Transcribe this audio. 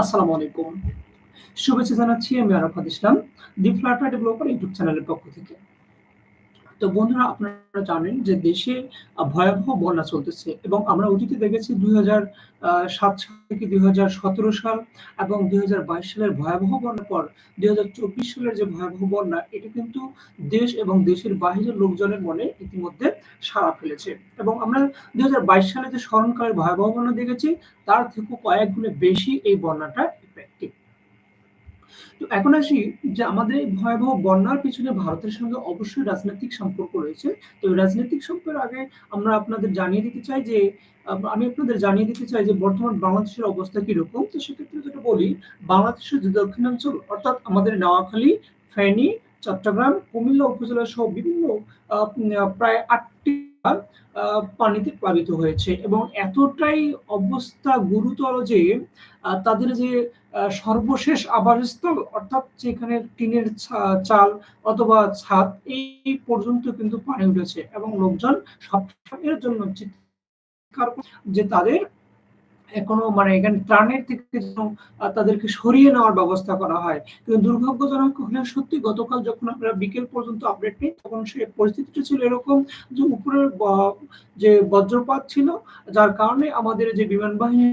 আসসালামু আলাইকুম। শুভেচ্ছা জানাচ্ছি আমি Arafat Islam. The flat developer YouTube চ্যানেলের পক্ষ থেকে। তো বন্ধুরা আপনারা জানেন যে দেশে ভয়াবহ বন্যা চলতেছে এবং আমরা অতীতে দেখেছি ২০০০ আ ৭ সাল থেকে ২০১৭ সাল এবং ২০২২ সালের ভয়াবহ বন্যার পর ২০২৪ সালের যে ভয়াবহ বন্যা, এটা কিন্তু দেশ এবং দেশের বাহিরের লোকজনের মনে ইতিমধ্যে সাড়া ফেলেছে। এবং আমরা ২০২২ সালে যে স্মরণকালের ভয়াবহ বন্যা দেখেছি, তার থেকেও কয়েক গুণে বেশি এই বন্যাটা। তো এখন আসি যে আমাদের ভয়াবহ বন্যার পিছনে ভারতের সঙ্গে অবশ্যই রাজনৈতিক সম্পর্ক রয়েছে। তো রাজনৈতিক সম্পর্কের আগে আমরা আপনাদের জানিয়ে দিতে চাই যে আমি আপনাদের জানিয়ে দিতে চাই যে বর্তমান বাংলাদেশের অবস্থা কীরকম। তো সেক্ষেত্রে যেটা বলি বাংলাদেশের যে দক্ষিণাঞ্চল অর্থাৎ আমাদের নোয়াখালী, ফেনী, চট্টগ্রাম, কুমিল্লা উপজেলা সহ বিভিন্ন প্রায় ৮ টি পানিতে প্লাবিত হয়েছে এবং এতটাই অবস্থা গুরুতর যে তাদের যে সর্বশেষ আবাসস্থল, অর্থাৎ যেখানে টিনের চাল অথবা ছাদ, এই পর্যন্ত কিন্তু পানি উঠেছে এবং লোকজন সবসময়ের জন্য যে তাদের এখনও মানে এখানে ত্রাণের থেকে তাদেরকে সরিয়ে নেওয়ার ব্যবস্থা করা হয়। কিন্তু দুর্ভাগ্যজনক হলেও সত্যি গতকাল যখন আমরা বিকেল পর্যন্ত আপডেট নেই, তখন সে পরিস্থিতিটা ছিল এরকম যে উপরের যে বজ্রপাত ছিল, যার কারণে আমাদের যে বিমান বাহিনী